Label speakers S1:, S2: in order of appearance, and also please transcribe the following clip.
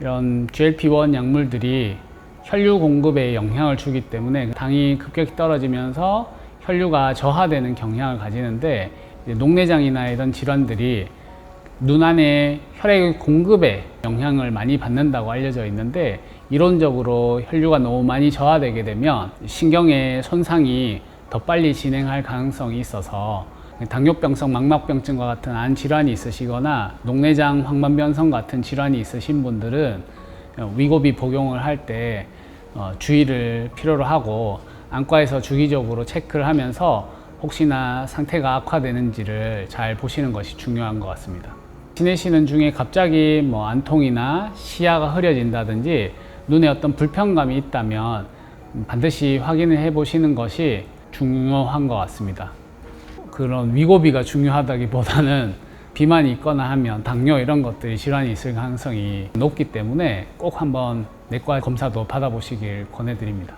S1: 이런 GLP-1 약물들이 혈류 공급에 영향을 주기 때문에 당이 급격히 떨어지면서 혈류가 저하되는 경향을 가지는데 이제 녹내장이나 이런 질환들이 눈 안에 혈액 공급에 영향을 많이 받는다고 알려져 있는데 이론적으로 혈류가 너무 많이 저하되게 되면 신경의 손상이 더 빨리 진행할 가능성이 있어서 당뇨병성 망막병증과 같은 안 질환이 있으시거나 녹내장 황반변성 같은 질환이 있으신 분들은 위고비 복용을 할때 어, 주의를 필요로 하고 안과에서 주기적으로 체크를 하면서 혹시나 상태가 악화되는지를 잘 보시는 것이 중요한 것 같습니다. 지내시는 중에 갑자기 뭐 안통이나 시야가 흐려진다든지 눈에 어떤 불편감이 있다면 반드시 확인을 해 보시는 것이 중요한 것 같습니다. 그런 위고비가 중요하다기보다는 비만이 있거나 하면 당뇨 이런 것들이 질환이 있을 가능성이 높기 때문에 꼭 한번 내과 검사도 받아보시길 권해드립니다.